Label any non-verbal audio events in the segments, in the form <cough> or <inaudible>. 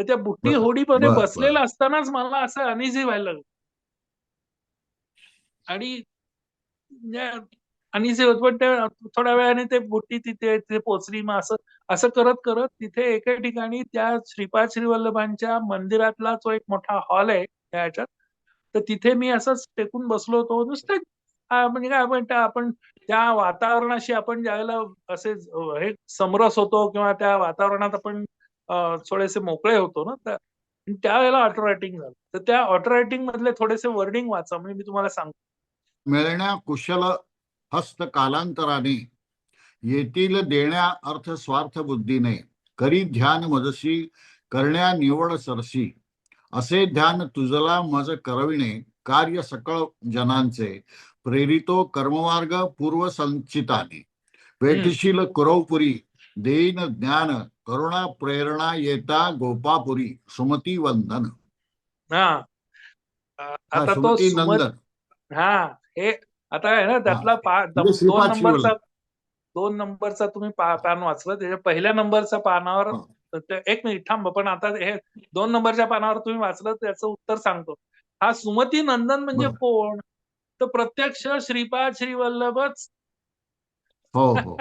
तर त्या बुट्टी होडीमध्ये. बसलेलं असतानाच मला असं अनइझी व्हायला लागलं. आणि अनइझी होत पण ते थोड्या वेळाने ते बुट्टी तिथे तिथे पोचली मग असं असं करत करत तिथे एका ठिकाणी त्या श्रीपाद श्रीवल्लभांच्या मंदिरातला जो एक मोठा हॉल आहे त्या ह्याच्यात तर तिथे मी असंच टेकून बसलो होतो. नुसतं म्हणजे काय आपण त्या आपण त्या वातावरणाशी आपण ज्यावेळेला असे हे समरस होतो किंवा त्या वातावरणात आपण थोडेसे मोकळे होतो ना त्या- त्यावेळेला ऑटो रायटिंग झालं. तर त्या ऑटो रायटिंग मधले थोडेसे वर्डिंग वाचा म्हणजे मी तुम्हाला सांगतो. मिळण्या कुशल हस्त कालांतराने येतील देण्या अर्थ स्वार्थ बुद्धीने करी ध्यान मजसी करण्या निवड सरसी असे ध्यान तुझला मज करविणे कार्य सकळ जनांचे प्रेरितो कर्ममार्ग पूर्व संचिताने वेठशील कुरवपुरी देईन ज्ञान करुणा प्रेरणा येता गोपापुरी सुमती वंदन. हा. आता तो सुमती सुमत नंदन. हा हे आता आहे ना त्यातला पा दम- म्हणजे दोन श्रीपाद नंबरचा श्रीवल्लभ. दोन नंबरचा तुम्ही पा- पान वाचलं त्याच्या पहिल्या नंबरच्या पानावर हा. ते- एक मिनिट थांब पण आता हे दोन नंबरच्या पानावर तुम्ही वाचलं त्याचं उत्तर सांगतो. हा सुमती नंदन म्हणजे बरं. कोण? तर प्रत्यक्ष श्रीपाद श्रीवल्लभच. हो हो.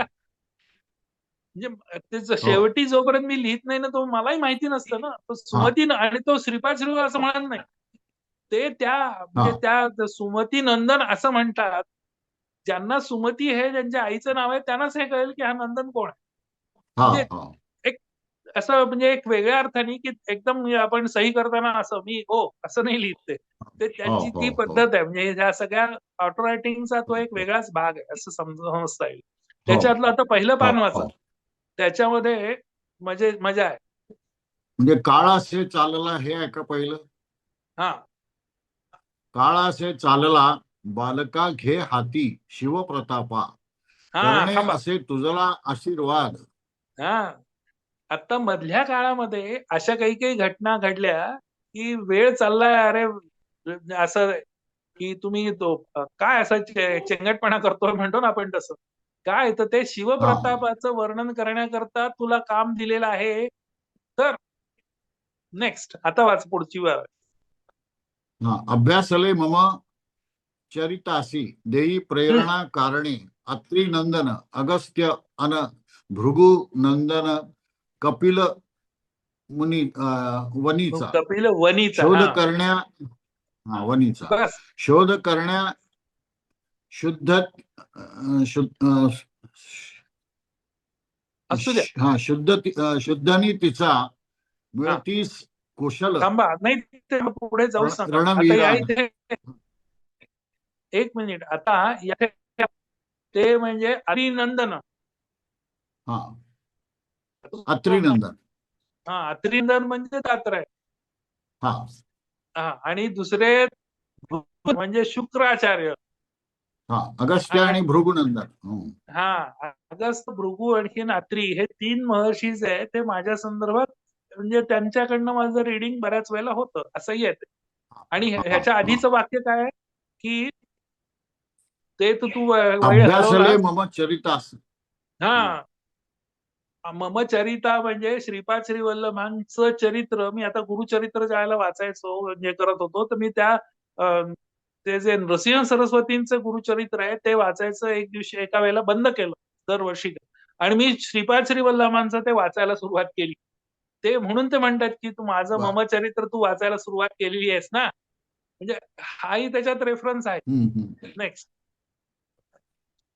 म्हणजे त्याचं शेवटी जोपर्यंत मी लिहित नाही ना तो मलाही माहिती नसतं ना. तो सुमती आणि तो श्रीपाद श्रीवल्लभ असं म्हणत नाही. ते त्या म्हणजे हा. त्या सुमती नंदन असं म्हणतात. ज्यांना सुमती हे ज्यांच्या आईचं नाव आहे त्यांनाच हे कळेल की हा नंदन कोण आहे. हा म्हणजे हा. असं म्हणजे एक वेगळ्या अर्थाने की एकदम आपण सही करताना असं मी हो असं नाही लिहित ते. ते त्यांची हो, ती हो, पद्धत आहे. म्हणजे ह्या सगळ्या ऑटो रायटिंगचा तो एक वेगळाच भाग आहे असं समज समजता येईल. त्याच्यातलं आता पहिलं पान हो, वाचा. हो. त्याच्यामध्ये मजे मजा आहे. म्हणजे काळ असे चालला हे आहे का पहिलं? हा. काळ असे चालला बालका घे हाती शिवप्रतापा. हा करणे. असे तुझला आशीर्वाद. हा. आता मधल्या काळामध्ये अशा काही काही घटना घडल्या की वेळ चाललाय अरे असं की तुम्ही तो काय असं चे- चेंगटपणा करतोय म्हणतो ना आपण तसं. काय तर ते शिवप्रतापाचं वर्णन करण्याकरता तुला काम दिलेलं आहे. तर नेक्स्ट आता वाच पुढची वेळ अभ्यासले मम चरितासी देई प्रेरणा कारणे अत्री नंदन अगस्त्य अन भृगु नंदन कपिल मुनी वनीचा. कपिल वनीचा शोध. करण्या हा वनीचा. शोध करण्या शुद्ध अं, शुद्ध अं, असू द्या. हा शुद्ध ति- अं, शुद्धनी तिचा मिळतीस कुशल. थांबा नाही ते पुढे जाऊ रण- सांगा. आता रणवीरा. या इथे एक मिनिट. आता या ते म्हणजे अरिनंदन हा. अत्रिनंदन. हा अत्रिनंदन म्हणजे दात्र हा. हा आणि दुसरे म्हणजे शुक्राचार्य. हा अगस्त्य आणि भृगुनंदन. हं. हा अगस्त भृगू आणखीन अत्री हे तीन महर्षीज आहे ते माझ्या संदर्भात म्हणजे त्यांच्याकडनं माझं रिडिंग बऱ्याच वेळेला होतं असंही आहे ते. आणि ह्या- ह्याच्या आधीचं वाक्य काय आहे? की ते तू तू चरितास. हा. मम चरिता म्हणजे श्रीपाद श्रीवल्लभांचं चरित्र. मी आता गुरुचरित्र ज्यावेळेला वाचायचो म्हणजे करत होतो तर मी त्या ते जे नृसिंह सरस्वतींचं गुरुचरित्र आहे ते वाचायचं एक दिवशी एका वेळेला बंद केलं दरवर्षी आणि मी श्रीपाद श्रीवल्लभांचं ते वाचायला सुरुवात केली ते म्हणून ते म्हणतात की तू माझं वा. मम चरित्र तू वाचायला सुरुवात केलेली आहेस ना म्हणजे हाही त्याच्यात रेफरन्स आहे. नेक्स्ट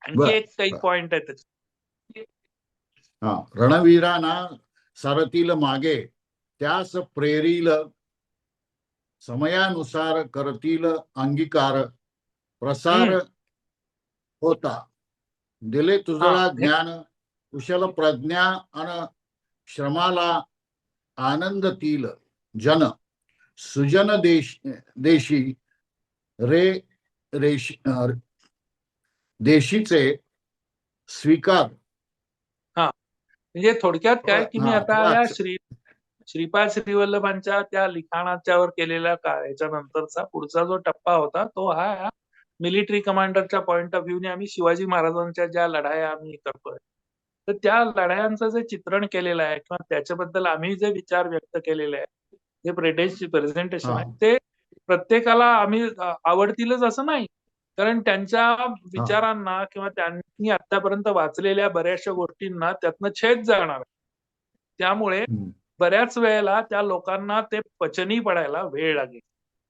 आणखी एक काही. पॉइंट आहे त्याच्यात रणवीराना सरतील मागे त्यास प्रेरील समयानुसार करतील अंगीकार प्रसार. होता दिले तुझला ज्ञान कुशल प्रज्ञा अन श्रमाला आनंदतील जन सुजन देश देशी रे रेश देशीचे स्वीकार म्हणजे थोडक्यात काय की मी आता श्री श्रीपाद श्रीवल्लभांच्या त्या लिखाणाच्यावर केलेल्या का याच्यानंतरचा पुढचा जो टप्पा होता तो हा मिलिटरी कमांडरच्या पॉइंट ऑफ व्ह्यूने आम्ही शिवाजी महाराजांच्या ज्या लढाया आम्ही करतोय तर त्या लढायांचं जे चित्रण केलेलं आहे किंवा त्याच्याबद्दल आम्ही जे विचार व्यक्त केलेले आहेत जे प्रेटेन्स प्रेझेंटेशन. आहे ते प्रत्येकाला आम्ही आवडतीलच असं नाही कारण त्यांच्या विचारांना किंवा त्यांनी आतापर्यंत वाचलेल्या बऱ्याचशा गोष्टींना त्यातनं छेद जाणार आहे. त्यामुळे. बऱ्याच वेळेला त्या लोकांना ते पचनी पडायला वेळ लागेल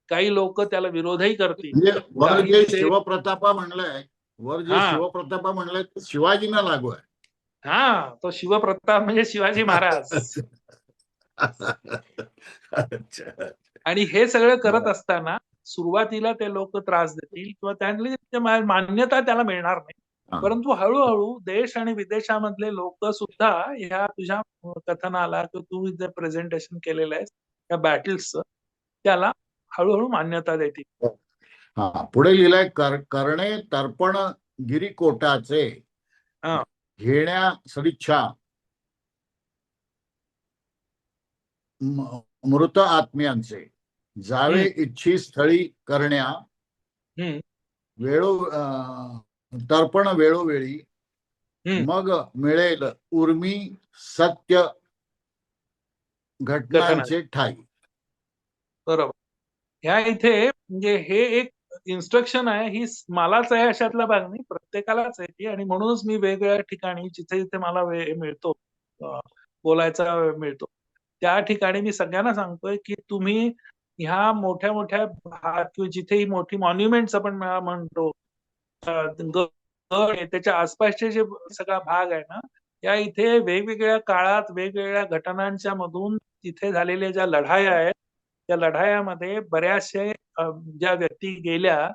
काही लोक त्याला विरोधही करतील म्हणजे वर जे शिवप्रतापा म्हणलंय वर जे. शिवप्रतापा म्हणलंय ते शिवाजींना लागू आहे हा तो शिवप्रताप म्हणजे शिवाजी महाराज अच्छा आणि हे सगळं करत. असताना सुरुवातीला ते लोक त्रास देतील किंवा त्यांनी मान्यता त्याला मिळणार नाही. परंतु हळूहळू देश आणि विदेशामधले लोक सुद्धा ह्या तुझ्या कथनाला किंवा तू जे प्रेझेंटेशन केलेलं आहे त्या बॅटल्सचं त्याला हळूहळू मान्यता देतील हा. पुढे लिहिलंय कर करणे तर्पण गिरीकोटाचे हा. घेण्या सदिच्छा. मृत आत्म्यांचे. जावे इच्छी स्थळी करण्या. वेळो तर्पण वेळोवेळी. मग मिळेल उर्मी सत्य घटनांचे ठाई. बरोबर. ह्या इथे म्हणजे हे एक इन्स्ट्रक्शन आहे ही मलाच आहे अशातला भाग नाही प्रत्येकालाच आहे ती. आणि म्हणूनच मी वेगवेगळ्या ठिकाणी जिथे जिथे मला वेळ मिळतो बोलायचा वेळ मिळतो त्या ठिकाणी मी सगळ्यांना सांगतोय की तुम्ही ह्या मोठ्या मोठ्या भाग किंवा जिथे ही मोठी मॉन्युमेंट्स आपण म्ह- म्हणतो गड आहे, त्याच्या आसपासचे जे सगळा भाग आहे ना या इथे वेगवेगळ्या काळात वेगवेगळ्या घटनांच्या मधून तिथे झालेल्या ज्या लढाया आहेत त्या लढायामध्ये बऱ्याचशे ज्या व्यक्ती गेल्या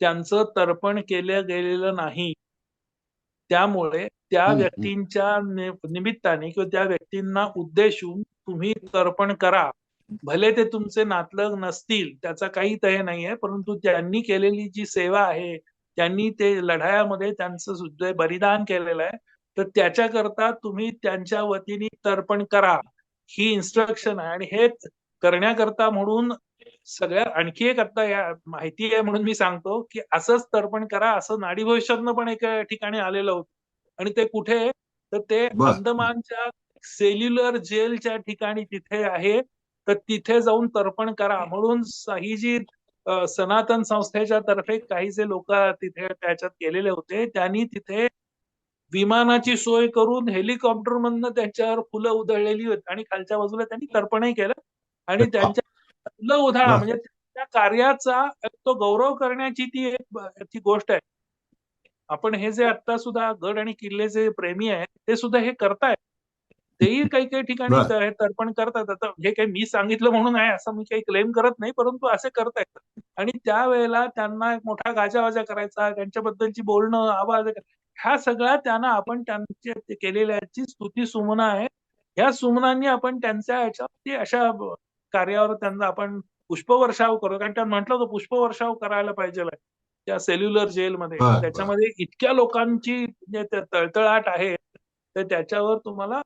त्यांचं तर्पण केलं गेलेलं नाही त्यामुळे त्या. व्यक्तींच्या निमित्ताने किंवा त्या व्यक्तींना उद्देशून तुम्ही तर्पण करा भले ते तुमचे नातलग नसतील त्याचा काही तय नाहीये परंतु त्यांनी केलेली जी सेवा आहे त्यांनी ते लढायामध्ये त्यांचं सुद्धा बलिदान केलेलं आहे. तर त्याच्याकरता तुम्ही त्यांच्या वतीने तर्पण करा. ही इन्स्ट्रक्शन आहे आणि हे करण्याकरता म्हणून सगळ्यात आणखी एक आता या माहिती आहे म्हणून मी सांगतो की असंच तर्पण करा. असं नाडी भविष्यातनं पण एका ठिकाणी आलेलं होतं. आणि ते कुठे? तर ते. अंदमानच्या सेल्युलर जेलच्या ठिकाणी तिथे आहे. तर तिथे जाऊन तर्पण करा. म्हणून स- जी अ, सनातन संस्थेच्या तर्फे काही जे लोक तिथे त्याच्यात गेलेले होते त्यांनी तिथे विमानाची सोय करून हेलिकॉप्टर मधनं त्यांच्यावर फुलं उधळलेली होती आणि खालच्या बाजूला त्यांनी तर्पणही केलं आणि त्यांच्या फुलं उधळा. म्हणजे त्या कार्याचा तो गौरव करण्याची ती एक ती गोष्ट आहे. आपण हे जे आता सुद्धा गड आणि किल्लेचे प्रेमी आहेत ते सुद्धा हे करतायत. तेही काही काही ठिकाणी तर्पण करतात. आता हे काही मी सांगितलं म्हणून आहे असं मी काही क्लेम करत नाही परंतु असे करतायत आणि त्यावेळेला त्यांना एक मोठा गाजावाजा करायचा त्यांच्याबद्दलची बोलणं आवाज ह्या सगळ्या त्यांना आपण त्यांचे ते केलेल्या जी स्तुती सुमना आहे. ह्या सुमनांनी आपण त्यांच्या ह्याच्यावरती अशा कार्यावर त्यांना आपण पुष्पवर्षाव करू. कारण त्या म्हटलं होतं पुष्पवर्षाव करायला पाहिजे त्या सेल्युलर जेलमध्ये. त्याच्यामध्ये इतक्या लोकांची जे त- तळतळाट आहे तर त्याच्यावर तुम्हाला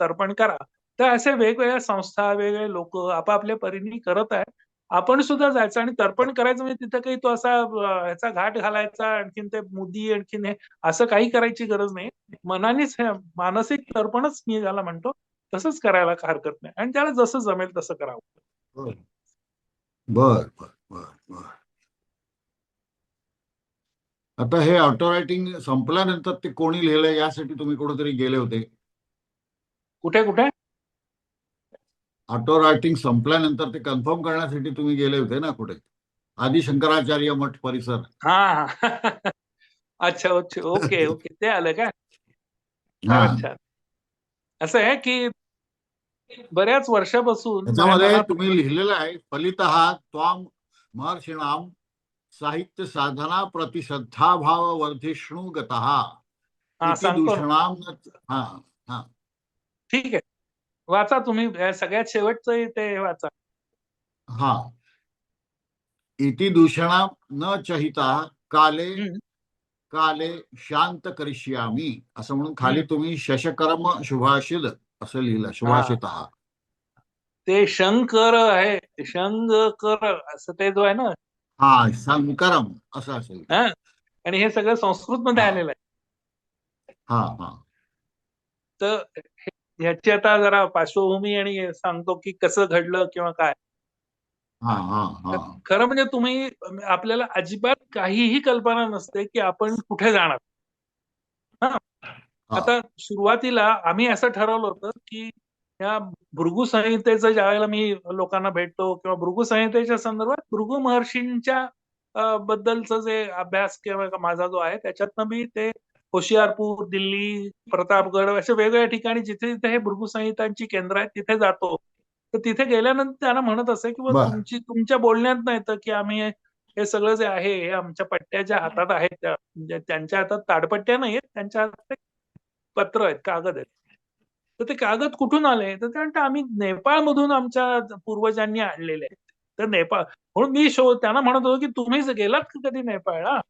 तर्पण करा. तर असे वेगवेगळ्या संस्था वेगवेगळे लोक आपापल्या परीने करत आहेत. आपण सुद्धा जायचं आणि तर्पण करायचं म्हणजे तिथं काही तो असा ह्याचा घाट घालायचा आणखीन ते मुदी आणखीन हे असं काही करायची गरज नाही. मनानेच मानसिक तर्पणच मी ज्याला म्हणतो तसंच करायला हरकत नाही. आणि त्याला जसं जमेल तसं करावं. बर. बर बर बर बर. आता हे ऑटो रायटिंग संपल्यानंतर ते कोणी लिहिलंय यासाठी तुम्ही कुठेतरी गेले होते. कुठे कुठे? ऑटो रायटिंग संपल्यानंतर ते कन्फर्म करण्यासाठी तुम्ही गेले होते ना कुठे? आदि शंकराचार्य मठ परिसर. हा अच्छा अच्छा. Okay okay. ते आलं का? हा. अच्छा. असं आहे की बऱ्याच वर्षापासून त्याच्यामध्ये तुम्ही लिहिलेलं आहे फलित त्वाम महर्षिणाम साहित्य साधना प्रतिश्रद्धा भाव वर्धिष्णू गत हा हा. ठीक आहे. वाचा तुम्ही सगळ्यात शेवटचं ते वाचा. हा. इति दूषणाम न चहिता काले. काले शांत करिष्यामी. असं म्हणून खाली. तुम्ही शशकर्म शुभाषिद असं लिहिलं शुभाषित ते शंकर आहे शंकर असं ते जो आहे ना. हा संकरम असं असेल. आणि हे सगळं संस्कृत मध्ये. आलेलं आहे. हा हा. तर हे- ह्याची आता जरा पार्श्वभूमी आणि सांगतो की कसं घडलं किंवा काय. हा हा हा. खरं म्हणजे तुम्ही आपल्याला अजिबात काहीही कल्पना नसते की आपण कुठे जाणार. हा. आता सुरुवातीला आम्ही असं ठरवलं होतं की या भृगु संहितेचं ज्यावेळेला मी लोकांना भेटतो किंवा भृगु संहितेच्या संदर्भात भृगु महर्षींच्या बद्दलचं जे अभ्यास किंवा माझा जो आहे त्याच्यातनं मी ते होशियारपूर दिल्ली प्रतापगड अशा वेगवेगळ्या ठिकाणी जिथे जिथे हे भृगु संहितांची केंद्र आहेत तिथे जातो. तर तिथे गेल्यानंतर त्यांना म्हणत असे की. तुमची तुमच्या बोलण्यात नाही तर की आम्ही हे सगळं जे आहे हे आमच्या पट्ट्या ज्या हातात आहेत त्या म्हणजे त्यांच्या हातात ताडपट्ट्या नाही आहेत त्यांच्या हातात पत्र आहेत कागद आहेत. तर ते कागद कुठून आले? तर ते म्हणतात आम्ही नेपाळ मधून आमच्या पूर्वजांनी आणलेले आहेत. तर नेपाळ म्हणून मी शो त्यांना म्हणत होतो की तुम्ही गेलात का कधी नेपाळला?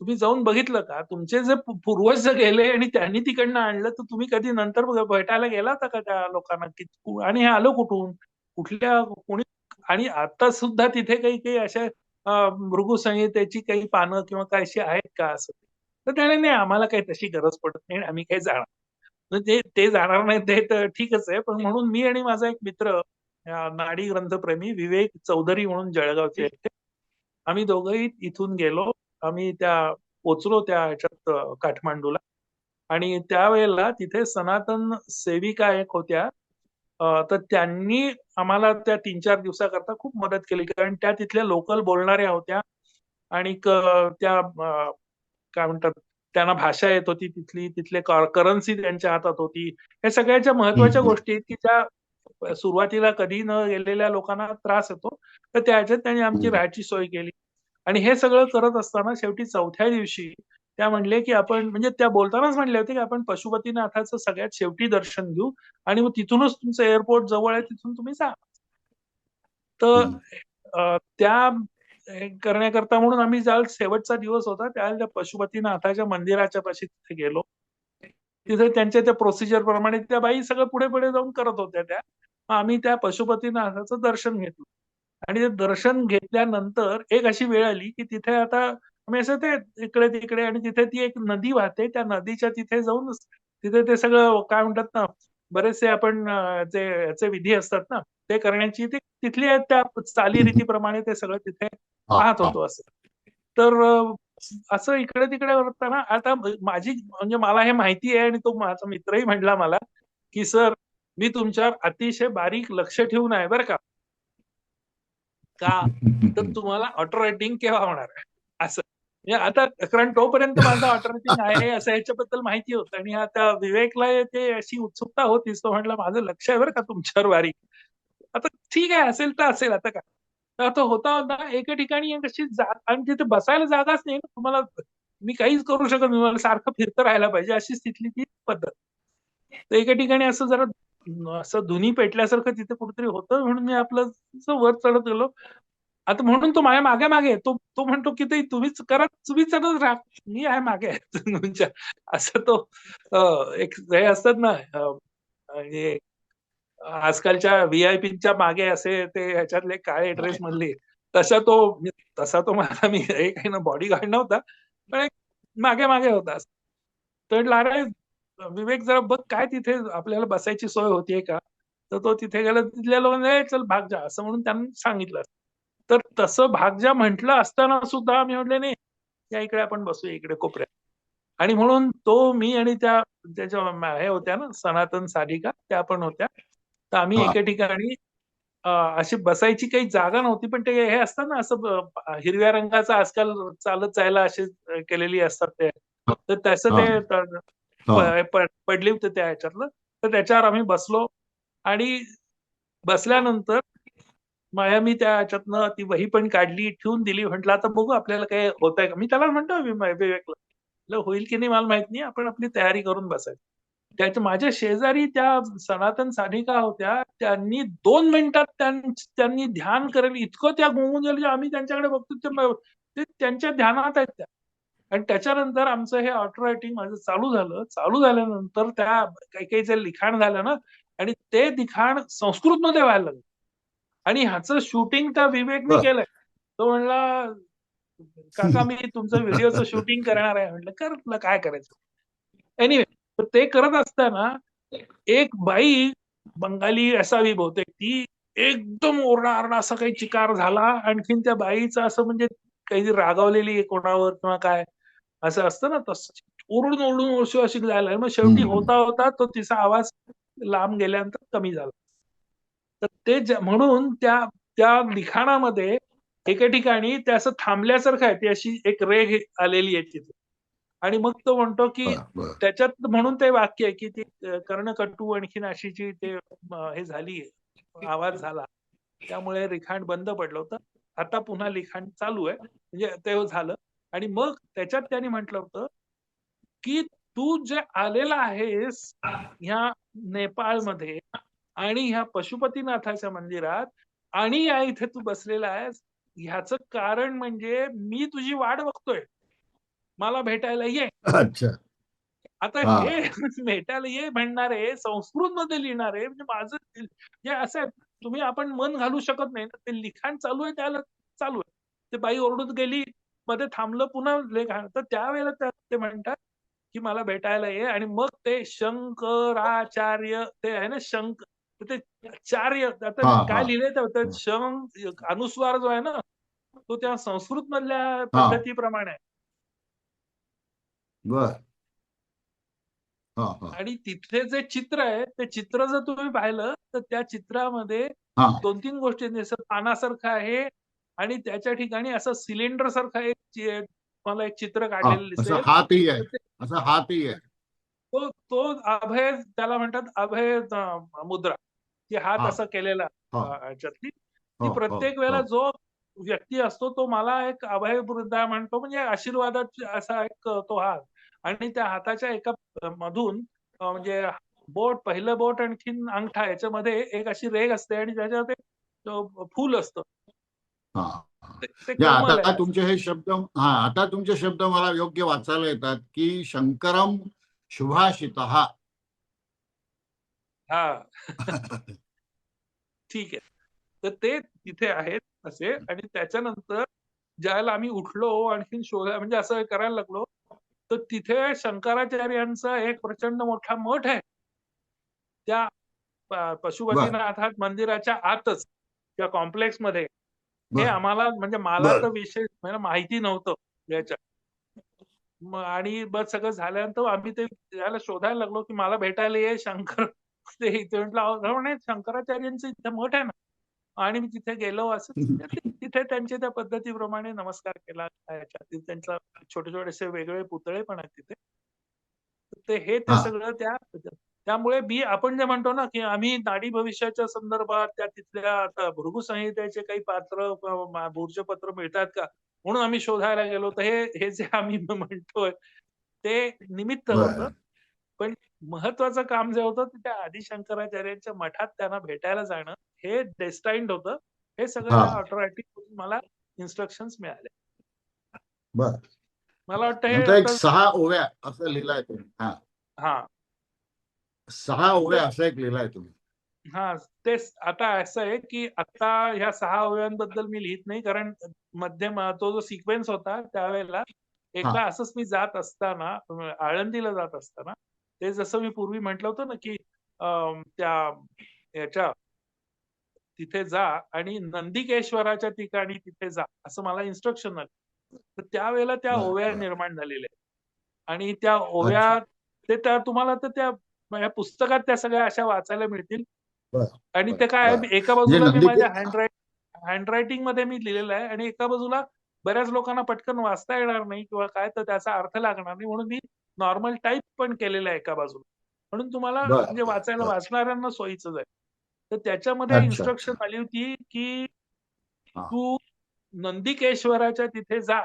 तुम्ही जाऊन बघितलं का? तुमचे जे पूर्वज जर गेले आणि त्यांनी तिकडनं आणलं तर तुम्ही कधी नंतर भेटायला गेला होता का त्या लोकांना? आणि हे आलं कुठून? कुठल्या कोणी? आणि आता सुद्धा तिथे काही काही अशा मृगुसंहितेची काही पानं किंवा काय अशी आहेत का असं? तर त्याने नाही आम्हाला काही तशी गरज पडत नाही आम्ही काही जाणार म्हणजे ते ते जाणार नाही ते तर ठीकच आहे. पण म्हणून मी आणि माझा एक मित्र नाडी ग्रंथप्रेमी विवेक चौधरी म्हणून जळगावचे आम्ही दोघंही इथून गेलो. आम्ही त्या पोचलो त्या ह्याच्यात काठमांडूला. आणि त्यावेळेला तिथे सनातन सेविका एक होत्या. तर त्यांनी आम्हाला त्या तीन चार दिवसाकरता खूप मदत केली. कारण त्या तिथल्या लोकल बोलणाऱ्या होत्या. आणि त्या काय म्हणतात त्यांना भाषा येत होती तिथली तिथले करन्सी त्यांच्या हातात होती. हे सगळ्याच्या महत्त्वाच्या. गोष्टी आहेत की ज्या सुरुवातीला कधी न गेलेल्या लोकांना त्रास येतो तर त्याच्यात त्यांनी आमची. राहायची सोय केली. आणि हे सगळं करत असताना शेवटी चौथ्या दिवशी त्या म्हणले की आपण म्हणजे त्या बोलतानाच म्हणले होते की आपण पशुपतीनाथाचं सगळ्यात शेवटी दर्शन घेऊ आणि मग तिथूनच तुमचं एअरपोर्ट जवळ आहे तिथून तुम्ही जा. तर त्या करण्याकरता म्हणून आम्ही ज्या शेवटचा दिवस होता त्यावेळेला त्या पशुपतीनाथाच्या मंदिराच्या पाशी तिथे गेलो. तिथे त्यांच्या त्या प्रोसिजर प्रमाणे त्या बाई सगळं पुढे पुढे जाऊन करत होत्या त्या. आम्ही त्या पशुपतीनाथाचं दर्शन घेतलं. आणि ते दर्शन घेतल्यानंतर एक अशी वेळ आली की तिथे आता आम्ही असं ते इकडे तिकडे आणि तिथे ती एक नदी वाहते. त्या नदीच्या तिथे जाऊन तिथे ते सगळं काय म्हणतात ना बरेचसे आपण जे याचे विधी असतात ना ते करण्याची ते तिथली त्या चालीरीतीप्रमाणे ते सगळं तिथे पाहत. होतो असं. तर असं इकडे तिकडे करताना आता माझी म्हणजे मला हे माहिती आहे आणि तो माझा मित्रही म्हणला मला की सर मी तुमच्यावर अतिशय बारीक लक्ष ठेवून आहे बरं का. का? तर <laughs> तुम्हाला ऑटो रायटिंग केव्हा होणार आहे? असं. म्हणजे आता कारण तोपर्यंत माझा ऑटो रायटिंग आहे असं याच्याबद्दल माहिती होतं. आणि आता विवेकला ते अशी उत्सुकता होतीच तो म्हटलं माझं लक्ष आहे बरं का तुमच्यावर बारीक आता ठीक आहे असेल तर असेल. आता काय? तर आता होता होता एका ठिकाणी एक अशी जा आणि तिथे बसायला जागाच नाही ना तुम्हाला मी काहीच करू शकत नाही. मला सारखं फिरतं राहायला पाहिजे अशीच तिथली ती पद्धत. तर एका ठिकाणी असं जरा असं धुनी पेटल्यासारखं तिथे कुठेतरी होतं म्हणून मी आपलं वर चढत गेलो. आता म्हणून तो माझ्या मागे मागे तो तो म्हणतो की ते तुम्हीच करा तुम्ही चढत राहा मी आहे मागे <laughs> तुमच्या असं तो एक हे असतात ना अं, म्हणजे आजकालच्या व्हीआयपीच्या मागे असे ते ह्याच्यातले काळे ड्रेस मधले तसा तो तसा तो मला मी काही ना बॉडी गार्ड नव्हता पण एक मागे मागे होता. तर लारा अरे विवेक जरा बघ काय तिथे आपल्याला बसायची सोय होतीये का? तर तो तिथे गेला तिथल्या लोकांनी "ए, चल भाग जा असं म्हणून त्यांनी सांगितलं तर तसं भाग जा म्हटलं असताना सुद्धा मी म्हटले नाही या इकडे आपण बसूया इकडे कोपऱ्यात. आणि म्हणून तो मी आणि त्या त्याच्या हे होत्या ना सनातन साधिका त्या पण होत्या. तर आम्ही. एके ठिकाणी अशी बसायची काही जागा नव्हती पण ते हे असतात ना असं हिरव्या रंगाचं आजकाल चालत जायला असे केलेली असतात ते. तर तसं ते पडली होती त्या ह्याच्यातलं. तर त्याच्यावर आम्ही बसलो आणि बसल्यानंतर माया मी त्या ह्याच्यातनं ती वही पण काढली ठेवून दिली. म्हटलं आता बघू आपल्याला काय होत आहे का? मी त्याला म्हणतो विवेकला होईल की नाही मला माहीत नाही. आपण आपली तयारी करून बसायची. त्याच्या माझ्या शेजारी त्या सनातन साधिका होत्या. त्यांनी दोन मिनिटात त्यांनी ध्यान करेल. इतकं त्या गुंगून गेलं आम्ही त्यांच्याकडे बघतो ते त्यांच्या ध्यानात आहेत त्या. आणि त्याच्यानंतर आमचं हे ऑटो रायटिंग माझं चालू झालं. चालू झाल्यानंतर त्या काही काही जे लिखाण झालं ना आणि ते लिखाण संस्कृत मध्ये व्हायला लागलं. आणि ह्याचं शूटिंग त्या विवेकने. केलंय. तो म्हणला काका मी तुमचं व्हिडिओचं शूटिंग करणार आहे. म्हटलं कर तुला काय करायचं? एनिवे ते करत असताना एक बाई बंगाली असावी बहुतेक ती एकदम ओरडा असा काही चिकार झाला. आणखीन त्या बाईचं असं म्हणजे काही रागावलेली कोणावर किंवा काय. असं असतं ना तसं ओरडून ओरडून ओळशी अशी जायला मग शेवटी. होता होता तो तिचा आवाज लांब गेल्यानंतर कमी झाला. तर ते म्हणून त्या त्या लिखाणामध्ये एके ठिकाणी ते असं थांबल्यासारखं आहे. ती अशी एक रेघ आलेली आहे तिथे. आणि मग तो म्हणतो की त्याच्यात म्हणून ते वाक्य आहे की ती कर्णकटू आणखीन अशी जी ते हे झाली आवाज झाला. त्यामुळे लिखाण बंद पडलं होतं. आता पुन्हा लिखाण चालू आहे. म्हणजे ते झालं. आणि मग त्याच्यात त्यांनी म्हटलं होतं की तू जे आलेला आहेस ह्या नेपाळमध्ये आणि ह्या पशुपतीनाथाच्या मंदिरात आणि या इथे तू बसलेला आहेस ह्याचं कारण म्हणजे मी तुझी वाट बघतोय. मला भेटायला ये. अच्छा. आता हा. <laughs> भेटायला ये म्हणणारे संस्कृत मध्ये लिहिणारे म्हणजे माझं हे असं आहे तुम्ही आपण मन घालू शकत नाही ना ते लिखाण चालू आहे त्याला चालू आहे. ते बाई ओरडून गेली मध्ये थांबलं पुन्हा लिखाण तर त्यावेळेला त्या- ते म्हणतात की मला भेटायला ये आणि मग ते शंकराचार्य ते आहे ना शंक तर ते चार्य आता काय. लिहिलंय त्या- त्या शंक अनुस्वार जो आहे ना तो त्या संस्कृत मधल्या. पद्धतीप्रमाणे आहे बर हा हा आणि तिथले जे चित्र आहे ते चित्र जर तुम्ही पाहिलं तर त्या चित्रामध्ये दोन तीन गोष्टी. जसं पानासारखं आहे आणि त्याच्या ठिकाणी असं सिलेंडर सारखं एक मला एक चित्र काढलेलं दिसेल. असं हातही आहे. तो तो अभय त्याला म्हणतात अभय मुद्रा. की हात. असा केलेला याच्यातली हो, ती हो, प्रत्येक वेळेला हो. जो व्यक्ती असतो तो मला एक अभय वृद्धा म्हणतो. म्हणजे आशीर्वादाचा असा एक तो हात. आणि त्या हाताच्या एका मधून म्हणजे बोट पहिलं बोट आणखीन अंगठा याच्यामध्ये एक अशी रेग असते आणि त्याच्यात एक फूल असतं. हा. आता. तुमचे हे शब्द हा आता तुमचे शब्द मला योग्य वाचायला येतात की शंकरम शुभाषित. हा. <laughs> ठीक आहे. तर ते तिथे आहेत असे आणि त्याच्यानंतर ज्यावेळेला आम्ही उठलो आणखीन शोधा म्हणजे असं करायला लागलो तर तिथे शंकराचार्यांचा एक प्रचंड मोठा मठ आहे. त्या प- पशुपतीनाथ मंदिराच्या आतच त्या कॉम्प्लेक्समध्ये. हे. आम्हाला म्हणजे मला. तर विशेष माहिती नव्हतं याच्या आणि बस सगळं झाल्यानंतर आम्ही ते त्याला शोधायला लागलो की मला भेटायला ये शंकर <laughs> ते इथे म्हटलं "अहो, अहो, म्हणे शंकराचार्यांचं इथे मठ आहे ना आणि मी तिथे गेलो असं <laughs> तिथे त्यांच्या त्या पद्धतीप्रमाणे नमस्कार केला त्यांचा छोटे छोटेसे वेगळे पुतळे पण आहेत तिथे ते हे ते हा. सगळं त्या त्यामुळे मी आपण जे म्हणतो ना की आम्ही नाडी भविष्याच्या संदर्भात त्या तिथल्या आता भृगु संहितेचे काही पात्र भूर्जपत्र मिळतात का? म्हणून आम्ही शोधायला गेलो. तर हे हे जे आम्ही <laughs> म्हणतोय ते निमित्त. होतं. पण महत्वाचं काम जे होतं ते त्या आदिशंकराचार्यांच्या मठात त्यांना भेटायला जाणं हे डेस्टाईन्ड होतं. हे सगळं ऑटोमॅटिक मला इन्स्ट्रक्शन मिळाले. मला वाटतं हे सहा ओव्या असं लिहिलाय तुम्ही. हा. सहा ओव्या असं एक लिहिलाय तुम्ही. हा तेच आता असं आहे की आता ह्या सहा ओव्यांबद्दल मी लिहित नाही कारण मध्यम तो जो सिक्वेन्स होता त्यावेळेला एकदा असंच मी जात असताना आळंदीला जात असताना ते जसं मी पूर्वी म्हटलं होतं ना की त्या याच्या तिथे जा आणि नंदिकेश्वराच्या ठिकाणी तिथे जा असं मला इन्स्ट्रक्शन आलं. तर त्यावेळेला त्या ओव्या. निर्माण झालेल्या आणि त्या ओव्या ते त्या तुम्हाला तर त्या या पुस्तकात त्या सगळ्या अशा वाचायला मिळतील आणि ते काय आहे. एका बाजूला मी माझ्या हँडराईट हँडरायटिंगमध्ये मी लिहिलेलं आहे आणि एका बाजूला बऱ्याच लोकांना पटकन वाचता येणार नाही किंवा काय तर त्याचा अर्थ लागणार नाही म्हणून मी नॉर्मल टाईप पण केलेलं आहे एका बाजूला म्हणून तुम्हाला म्हणजे वाचायला. वाचणाऱ्यांना सोयीचं जाईल तर त्याच्यामध्ये इन्स्ट्रक्शन. आली होती की. तू नंदिकेश्वराच्या तिथे जा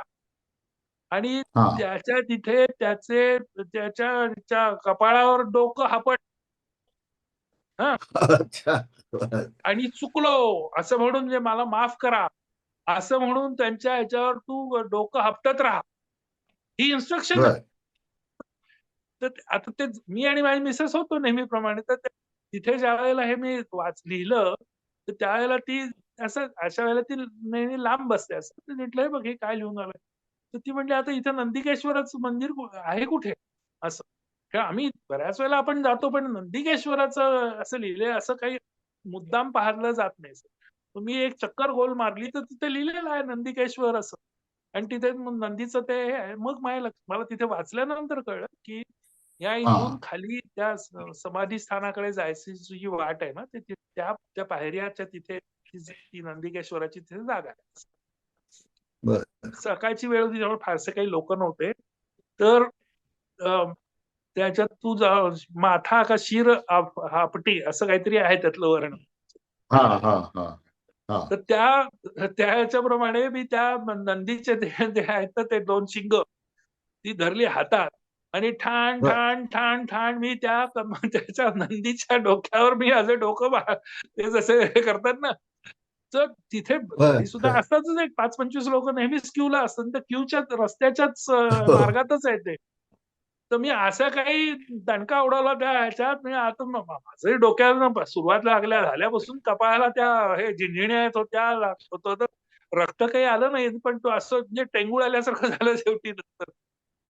आणि हा. त्याच्या तिथे त्याचे त्याच्या त्या कपाळावर डोकं हापट. अच्छा. बरं. आणि चुकलो. असं म्हणून म्हणजे मला माफ करा. असं म्हणून त्यांच्या ह्याच्यावर तू डोकं हपटत राहा. ही इन्स्ट्रक्शन. तर आता ते मी आणि माझी मिसेस होतो नेहमीप्रमाणे. तर तिथे ज्या वेळेला हे मी वाच लिहिलं तर त्यावेळेला ती असं अशा वेळेला ती नेहमी लांब बसते. असं म्हटलं "हे बघ हे काय लिहून आलंय? तर ती म्हणली आता इथं नंदिकेश्वराचं मंदिर आहे कुठे? असं. किंवा आम्ही बऱ्याच वेळेला आपण जातो पण नंदिकेश्वराचं असं लिहिलंय असं काही मुद्दाम पाहिलं जात नाही. तुम्ही एक चक्कर गोल मारली तर तिथे लिहिलेलं आहे नंदिकेश्वर असं. आणि तिथे नंदीचं ते हे आहे. मग माझ्या लक्ष मला तिथे वाचल्यानंतर कळलं की या इथून खाली त्या समाधी स्थानाकडे जायची जी वाट आहे ना ते त्या त्या पायऱ्याच्या तिथे ती नंदिकेश्वराची तिथे जागा आहे. सकाळची वेळ होती त्यामुळे फारसे काही लोक नव्हते तर त्याच्यात तू जा- माथा का शिर आप- आपटी असं काहीतरी आहे त्यातलं वर्ण हा हा हा हा. तर त्या त्या ह्याच्याप्रमाणे मी त्या नंदीचे ते ते आहेत ना ते दोन शिंग ती धरली हातात आणि ठाण. ठाण ठाण ठाण मी त्या त्याच्या नंदीच्या डोक्यावर मी असं डोकं ते जसे करतात ना तिथे. सुद्धा असतातच एक पाच पंचवीस लोक नेहमीच क्यूला असतात. त्या क्यूच्या रस्त्याच्याच हो. मार्गातच आहे ते. तर मी असा काही दणका उडवला त्या ह्याच्यात. मी आता माझंही डोक्याला सुरुवात लागल्या. झाल्यापासून कपाळाला त्या हे झिंझिण्या येत होत्या होतं. तर रक्त काही आलं नाही. पण तो असं म्हणजे टेंगूळ आल्यासारखं <laughs> झालं शेवटी नंतर.